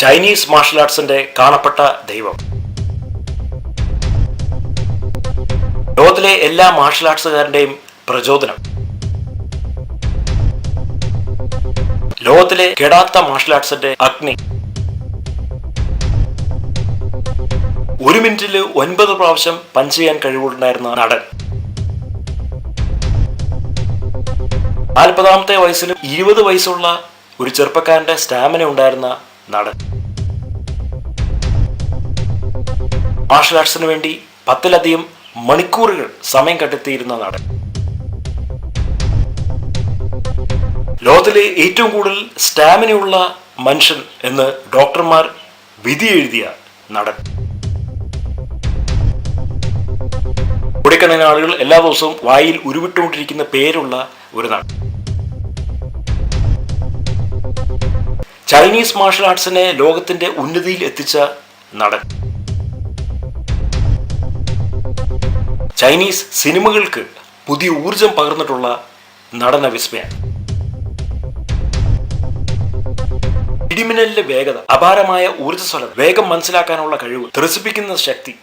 Chinese marshal ആർട്സിന്റെ കാണപ്പെട്ട ദൈവം. ലോകത്തിലെ എല്ലാ മാർഷൽ ആർട്സുകാരന്റെയും പ്രചോദനം. ലോകത്തിലെ കെടാത്ത മാർഷൽ ആർട്സിന്റെ അഗ്നി. ഒരു മിനിറ്റിൽ ഒൻപത് പ്രാവശ്യം പഞ്ച് ചെയ്യാൻ കഴിവുണ്ടായിരുന്ന നടൻ. നാൽപ്പതാമത്തെ വയസ്സിലും ഇരുപത് വയസ്സുള്ള ഒരു ചെറുപ്പക്കാരന്റെ സ്റ്റാമിന ഉണ്ടായിരുന്ന നടൻ. മാർഷൽ ആർട്സിന് വേണ്ടി പത്തിലധികം മണിക്കൂറുകൾ സമയം കണ്ടെത്തിയിരുന്ന നടൻ. ലോകത്തിലെ ഏറ്റവും കൂടുതൽ സ്റ്റാമിനയുള്ള മനുഷ്യൻ എന്ന് ഡോക്ടർമാർ വിധി എഴുതിയ നടൻ. കോടിക്കണക്കിന് ആളുകൾ എല്ലാ ദിവസവും വായിൽ ഉരുവിട്ടുകൊണ്ടിരിക്കുന്ന പേരുള്ള ഒരു നടൻ. ചൈനീസ് മാർഷൽ ആർട്സിനെ ലോകത്തിന്റെ ഉന്നതിയിൽ എത്തിച്ച നടൻ. ചൈനീസ് സിനിമകൾക്ക് പുതിയ ഊർജം പകർന്നിട്ടുള്ള നടന വിസ്മയം ഇടിമിന്നലിന്റെ വേഗത അപാരമായ ഊർജസ്വലത വേഗം മനസ്സിലാക്കാനുള്ള കഴിവ് ത്രസിപ്പിക്കുന്ന ശക്തി